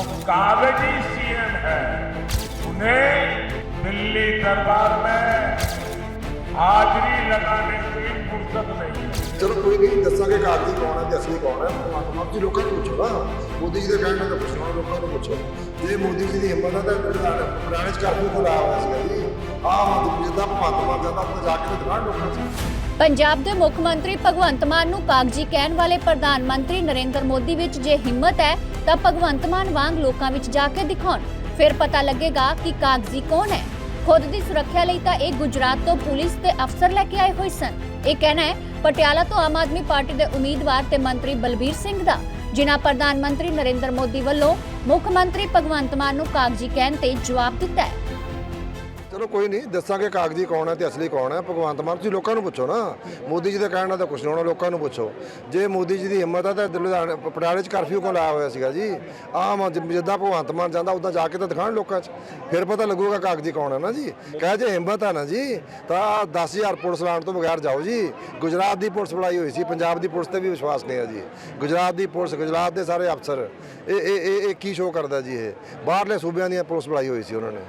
जो कागजी सीएम है उन्हें दिल्ली दरबार में हाजिरी लगाने की फुर्सत नहीं है ਚਲੋ ਕੋਈ ਨਹੀਂ ਦੱਸਾਂਗੇ ਕਾਗਜ਼ੀ ਕੌਣ ਹੈ ਤੇ ਅਸਲੀ ਕੌਣ ਹੈ ਪਰਮਾਤਮਾ ਜੀ ਲੋਕਾਂ ਨੂੰ ਪੁੱਛੋ ਨਾ ਮੋਦੀ ਜੀ ਦੇ ਕਹਿਣ ਨਾਲ ਤਾਂ ਪੁੱਛਣਾ ਲੋਕਾਂ ਨੂੰ ਪੁੱਛੋ ਜੇ ਮੋਦੀ ਜੀ ਦੀ ਹਿੰਮਤ ਹੈ ਤਾਂ ਪੁਰਾਣੇ ਚ ਕਾਫੀ ਕੋਲ ਆਇਆ ਹੋਇਆ ਸੀਗਾ ਜੀ ਆਹ ਮਤ ਜਿੱਦਾਂ ਭਗਵੰਤ ਮਾਨ ਜਾਂਦਾ ਉੱਥੇ ਜਾ ਕੇ ਤਾਂ ਦਿਖਾਣ ਲੋਕਾਂ ਨੂੰ ਪੰਜਾਬ ਦੇ ਮੁੱਖ ਮੰਤਰੀ ਭਗਵੰਤ ਮਾਨ ਨੂੰ ਕਾਗਜੀ ਕਹਿਣ ਵਾਲੇ ਪ੍ਰਧਾਨ ਮੰਤਰੀ ਨਰਿੰਦਰ ਮੋਦੀ ਵਿੱਚ ਜੇ ਹਿੰਮਤ ਹੈ, ਤਾਂ ਭਗਵੰਤ ਮਾਨ ਵਾਂਗ ਲੋਕਾਂ ਵਿੱਚ ਜਾ ਕੇ ਦਿਖਾਉਣ। ਫਿਰ ਪਤਾ ਲੱਗੇਗਾ ਕਿ ਕਾਗਜੀ ਕੌਣ ਹੈ। ਖੁਦ ਦੀ ਸੁਰੱਖਿਆ ਲਈ ਤਾਂ ਇਹ ਗੁਜਰਾਤ ਤੋਂ ਪੁਲਿਸ ਤੇ ਅਫਸਰ ਲੈ ਕੇ ਆਏ ਹੋਏ ਸਨ। ਇਹ ਕਹਿਣਾ ਹੈ, ਪਟਿਆਲਾ ਤੋਂ ਆਮ ਆਦਮੀ ਪਾਰਟੀ ਦੇ ਉਮੀਦਵਾਰ ਤੇ ਮੰਤਰੀ ਬਲਬੀਰ ਸਿੰਘ ਦਾ, ਜਿਨ੍ਹਾਂ ਪ੍ਰਧਾਨ ਮੰਤਰੀ ਨਰਿੰਦਰ ਮੋਦੀ ਵੱਲੋਂ ਮੁੱਖ ਮੰਤਰੀ ਭਗਵੰਤ ਮਾਨ ਨੂੰ ਕਾਗਜੀ ਕਹਿਣ ਤੇ ਜਵਾਬ ਦਿੱਤਾ ਹੈ। ਚਲੋ ਕੋਈ ਨਹੀਂ, ਦੱਸਾਂਗੇ ਕਾਗਜ਼ੀ ਕੌਣ ਹੈ ਤੇ ਅਸਲੀ ਕੌਣ ਹੈ। ਭਗਵੰਤ ਮਾਨ, ਤੁਸੀਂ ਲੋਕਾਂ ਨੂੰ ਪੁੱਛੋ ਨਾ। ਮੋਦੀ ਜੀ ਦੇ ਕਹਿਣ ਨਾਲ ਤਾਂ ਕੁਛ ਨਹੀਂ ਹੋਣਾ, ਲੋਕਾਂ ਨੂੰ ਪੁੱਛੋ। ਜੇ ਮੋਦੀ ਜੀ ਦੀ ਹਿੰਮਤ ਹੈ ਤਾਂ ਲੁਧਿਆਣੇ, ਪਟਿਆਲੇ 'ਚ ਕਰਫਿਊ ਕਿਉਂ ਲਾਇਆ ਹੋਇਆ ਸੀਗਾ ਜੀ? ਆਮ ਜਿੱਦਾਂ ਭਗਵੰਤ ਮਾਨ ਜਾਂਦਾ ਉਦਾਂ ਜਾ ਕੇ ਤਾਂ ਦਿਖਾਣ ਲੋਕਾਂ 'ਚ। ਫਿਰ ਪਤਾ ਲੱਗੂਗਾ ਕਾਗਜ਼ੀ ਕੌਣ ਹੈ ਨਾ ਜੀ। ਕਹੇ ਜੇ ਹਿੰਮਤ ਹੈ ਨਾ ਜੀ, ਤਾਂ 10000 ਪੁਲਿਸ ਲਾਉਣ ਤੋਂ ਬਗੈਰ ਜਾਓ ਜੀ। ਗੁਜਰਾਤ ਦੀ ਪੁਲਿਸ ਬੁਲਾਈ ਹੋਈ ਸੀ, ਪੰਜਾਬ ਦੀ ਪੁਲਿਸ ਤੇ ਵੀ ਵਿਸ਼ਵਾਸ ਨਹੀਂ ਹੈ ਜੀ। ਗੁਜਰਾਤ ਦੀ ਪੁਲਿਸ, ਗੁਜਰਾਤ ਦੇ ਸਾਰੇ ਅਫਸਰ, ਇਹ ਇਹ ਇਹ ਇਹ ਕੀ ਸ਼ੋਅ ਕਰਦਾ ਜੀ ਇਹ? ਬਾਹਰਲੇ ਸੂਬਿਆਂ ਦੀਆਂ ਪੁਲਿਸ ਬੁਲਾਈ ਹੋਈ ਸੀ ਉਹਨਾਂ ਨੇ।